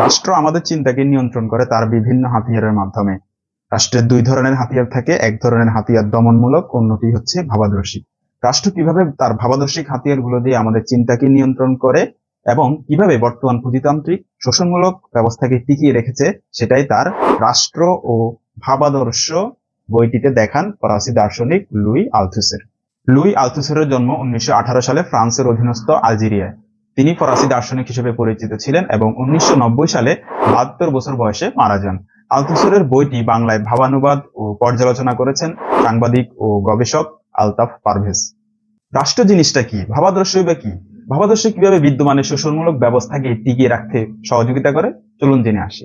রাষ্ট্র আমাদের চিন্তাকে নিয়ন্ত্রণ করে তার বিভিন্ন হাতিয়ারের মাধ্যমে। রাষ্ট্রের দুই ধরনের হাতিয়ার থাকে, এক ধরনের হাতিয়ার দমনমূলক, অন্যটি হচ্ছে ভাবাদর্শিক রাষ্ট্র কীভাবে তার ভাবাদর্শিক হাতিয়ারগুলো দিয়ে আমাদের চিন্তাকে নিয়ন্ত্রণ করে এবং কীভাবে বর্তমান পুঁজিতান্ত্রিক শোষণমূলক ব্যবস্থাকে টিকিয়ে রেখেছে, সেটাই তার রাষ্ট্র ও ভাবাদর্শ বইটিতে দেখান ফরাসি দার্শনিক লুই আলথুসের। লুই আলথুসের জন্ম উনিশশো আঠারো সালে ফ্রান্সের অধীনস্থ আলজেরিয়ায়। তিনি ফরাসি দার্শনিক হিসেবে পরিচিত ছিলেন এবং উনিশশো নব্বই সালে বাহাত্তর বছর বয়সে মারা যান। আলথুসের বইটি বাংলায় ভাবানুবাদ ও পর্যালোচনা করেছেন সাংবাদিক ও গবেষক আলতাফ পারভেজ। রাষ্ট্র জিনিসটা কি? ভাবাদর্শ বা কি? ভাবাদর্শ কীভাবে বিদ্যমানের শোষণমূলক ব্যবস্থাকে টিকিয়ে রাখতে সহযোগিতা করে? চলুন জেনে আসি।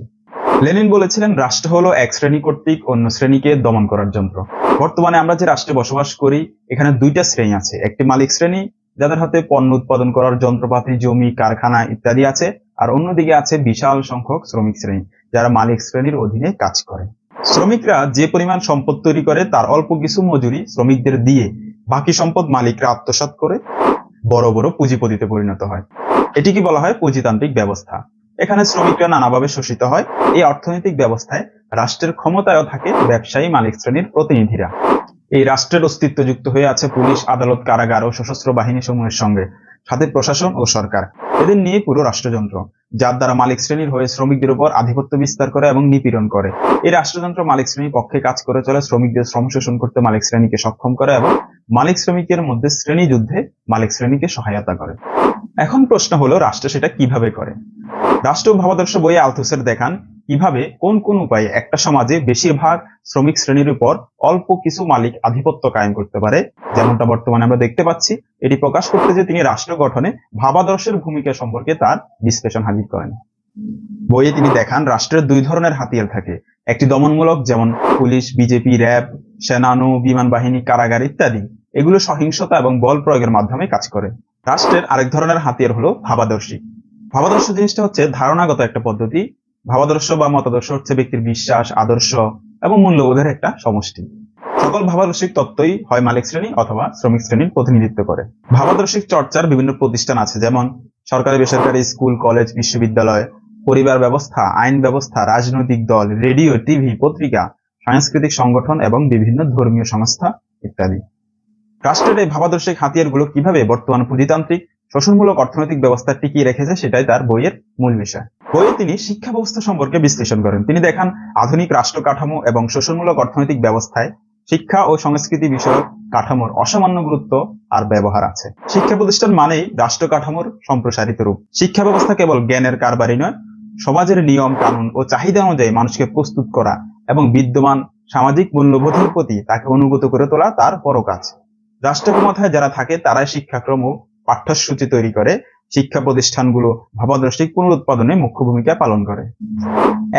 লেনিন বলেছিলেন, রাষ্ট্র হলো এক শ্রেণি কর্তৃক অন্য শ্রেণীকে দমন করার যন্ত্র। বর্তমানে আমরা যে রাষ্ট্রে বসবাস করি, এখানে দুইটা শ্রেণি আছে। একটি মালিক শ্রেণি যাদের হাতে পণ্য উৎপাদন করার যন্ত্রপাতি, জমি, কারখানা ইত্যাদি আছে, আর অন্যদিকে আছে বিশাল সংখ্যক শ্রমিক শ্রেণি, যারা মালিক শ্রেণির অধীনে কাজ করে। শ্রমিকরা যে পরিমাণ সম্পদ তৈরি করে, তার অল্প কিছু মজুরি শ্রমিকদের দিয়ে বাকি সম্পদ মালিকরা আত্মসাৎ করে বড় বড় পুঁজিপতিতে পরিণত হয়। এটিকে বলা হয় পুঁজিতান্ত্রিক ব্যবস্থা? এখানে শ্রমিকরা নানাভাবে শোষিত হয়। এই অর্থনৈতিক ব্যবস্থায় রাষ্ট্রের ক্ষমতায়ও থাকে ব্যবসায়ী মালিক শ্রেণির প্রতিনিধিরা। এই রাষ্ট্রের অস্তিত্ব যুক্ত হয়ে আছে পুলিশ, আদালত, কারাগার ও সশস্ত্র বাহিনী সমূহের সঙ্গে, সাথে প্রশাসন ও সরকার। এদের নিয়ে পুরো রাষ্ট্রযন্ত্র, যার দ্বারা মালিক শ্রেণির হয়ে শ্রমিকদের উপর আধিপত্য বিস্তার করে এবং নিপীড়ন করে। এই রাষ্ট্রযন্ত্র মালিক শ্রেণির পক্ষে কাজ করে চলে, শ্রমিকদের শ্রম শোষণ করতে মালিক শ্রেণীকে সক্ষম করে এবং মালিক শ্রমিকের মধ্যে শ্রেণি যুদ্ধে মালিক শ্রেণীকে সহায়তা করে। এখন প্রশ্ন হলো, রাষ্ট্র সেটা কীভাবে করে? রাষ্ট্র ভাবাদর্শ বইয়ে আলথুসের দেখান কীভাবে, কোন কোন উপায়ে একটা সমাজে বেশিরভাগ শ্রমিক শ্রেণির উপর অল্প কিছু মালিক আধিপত্য কায়েম করতে পারে? যেমনটা বর্তমানে আমরা দেখতে পাচ্ছি, এটি প্রকাশ করতে যে তিনি রাষ্ট্র গঠনে ভাবাদর্শের ভূমিকা সম্পর্কে তার বিশ্লেষণ হাজির করেন। বইয়ে তিনি দেখান, রাষ্ট্রের দুই ধরনের হাতিয়ার থাকে। একটি দমনমূলক, যেমন পুলিশ, বিজেপি, র্যাব, সেনানু, বিমান বাহিনী, কারাগার ইত্যাদি। এগুলো সহিংসতা এবং বল প্রয়োগের মাধ্যমে কাজ করে। রাষ্ট্রের আরেক ধরনের হাতিয়ার হলো ভাবাদর্শী। ভাবাদর্শ জিনিসটা হচ্ছে ধারণাগত একটা পদ্ধতি। ভাবাদর্শ বা মতাদর্শ হচ্ছে ব্যক্তির বিশ্বাস, আদর্শ এবং মূল্যবোধের একটা সমষ্টি। সকল ভাবাদর্শিক তত্ত্বই হয় মালিক শ্রেণি অথবা শ্রমিক শ্রেণির প্রতিনিধিত্ব করে। ভাবাদর্শিক চর্চার বিভিন্ন প্রতিষ্ঠান আছে, যেমন সরকারি, বেসরকারি স্কুল, কলেজ, বিশ্ববিদ্যালয়, পরিবার ব্যবস্থা, আইন ব্যবস্থা, রাজনৈতিক দল, রেডিও, টিভি, পত্রিকা, সাংস্কৃতিক সংগঠন এবং বিভিন্ন ধর্মীয় সংস্থা ইত্যাদি। রাষ্ট্রের এই ভাবাদর্শিক হাতিয়ারগুলো কীভাবে বর্তমান পুঁজিতান্ত্রিক, শোষণমূলক অর্থনৈতিক ব্যবস্থা টিকিয়ে রেখেছে সেটাই তার বইয়ের মূল বিষয়। বইয়ে তিনি শিক্ষা ব্যবস্থা সম্পর্কে বিশ্লেষণ করেন। তিনি দেখান আধুনিক রাষ্ট্র কাঠামো এবং শোষণমূলক অর্থনৈতিক ব্যবস্থায় শিক্ষা ও সংস্কৃতি বিষয়ক কাঠামোর অসামান্য গুরুত্ব আর ব্যবহার আছে। শিক্ষা প্রতিষ্ঠান মানেই রাষ্ট্র কাঠামোর সম্প্রসারিত রূপ। শিক্ষা ব্যবস্থা কেবল জ্ঞানের কারবারই নয়, সমাজের নিয়ম, কানুন ও চাহিদা অনুযায়ী মানুষকে প্রস্তুত করা এবং বিদ্যমান সামাজিক মূল্যবোধের প্রতি তাকে অনুগত করে তোলা তার বড় কাজ রাষ্ট্র ক্ষমতায় যারা থাকে তারাই শিক্ষাক্রম ও পাঠ্যসূচি তৈরি করে শিক্ষা প্রতিষ্ঠানগুলো ভাবাদর্শিক পুনরুৎপাদনে মুখ্য ভূমিকা পালন করে।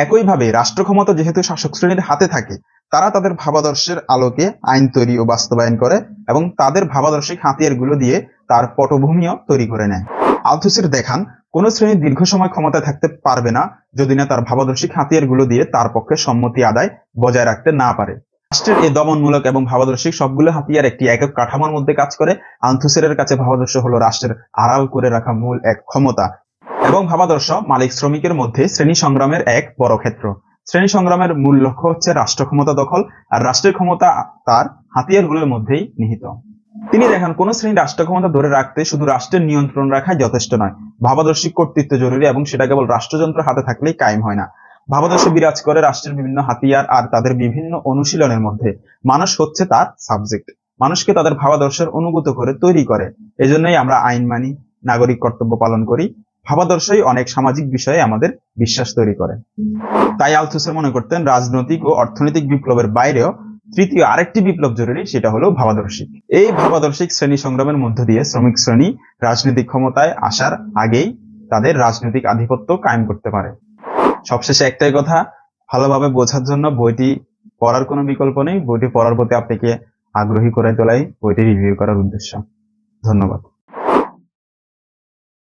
একইভাবে রাষ্ট্র ক্ষমতা যেহেতু শাসক শ্রেণির হাতে থাকে, তারা তাদের ভাবাদর্শের আলোকে আইন তৈরি ও বাস্তবায়ন করে এবং তাদের ভাবাদর্শিক হাতিয়ারগুলো দিয়ে তার পটভূমিও তৈরি করে নেয়। আলথুসের দেখান, কোন শ্রেণি দীর্ঘ সময় ক্ষমতায় থাকতে পারবে না যদি না তার ভাবাদর্শিক হাতিয়ারগুলো দিয়ে তার পক্ষে সম্মতি আদায় বজায় রাখতে না পারে। রাষ্ট্রের এই দমনমূলক এবং ভাবাদর্শিক সবগুলো হাতিয়ার একটি একক কাঠামোর মধ্যে কাজ করে। আলথুসের কাছে ভাবাদর্শ হলো রাষ্ট্রের আড়াল করে রাখা মূল এক ক্ষমতা। এবং ভাবাদর্শ মালিক শ্রমিকের মধ্যে শ্রেণি সংগ্রামের এক বড় ক্ষেত্র। শ্রেণি সংগ্রামের মূল লক্ষ্য হচ্ছে রাষ্ট্র ক্ষমতা দখল, আর রাষ্ট্রের ক্ষমতা তার হাতিয়ারগুলোর মধ্যেই নিহিত। তিনি দেখেন, কোন শ্রেণি রাষ্ট্র ক্ষমতা ধরে রাখতে শুধু রাষ্ট্রের নিয়ন্ত্রণ রাখাই যথেষ্ট নয়। ভাবাদর্শিক কর্তৃত্ব জরুরি এবং সেটা কেবল রাষ্ট্রযন্ত্র হাতে থাকলেই কায়েম হয় না। ভাবাদর্শ বিরাজ করে রাষ্ট্রের বিভিন্ন হাতিয়ার আর তাদের বিভিন্ন অনুশীলনের মধ্যে মানুষ হচ্ছে তার সাবজেক্ট মানুষকে তাদের ভাবাদর্শের অনুগত করে তৈরি করে। এজন্যই আমরা আইন মানি, নাগরিক কর্তব্য পালন করি। ভাবাদর্শই অনেক সামাজিক বিষয়ে আমাদের বিশ্বাস তৈরি করে। তাই আলথুসের মনে করতেন, রাজনৈতিক ও অর্থনৈতিক বিপ্লবের বাইরেও তৃতীয় আরেকটি বিপ্লব জরুরি, সেটা হলো ভাবাদর্শিক এই ভাবাদর্শিক শ্রেণি সংগ্রামের মধ্য দিয়ে শ্রমিক শ্রেণি রাজনৈতিক ক্ষমতায় আসার আগেই তাদের রাজনৈতিক আধিপত্য কায়েম করতে পারে। সবশেষে একটাই কথা, ভালোভাবে বোঝার জন্য বইটি পড়ার কোনো বিকল্প নেই। বইটি পড়ার প্রতি আপনাকে আগ্রহী করে তোলাই বইটি রিভিউ করার উদ্দেশ্য। ধন্যবাদ।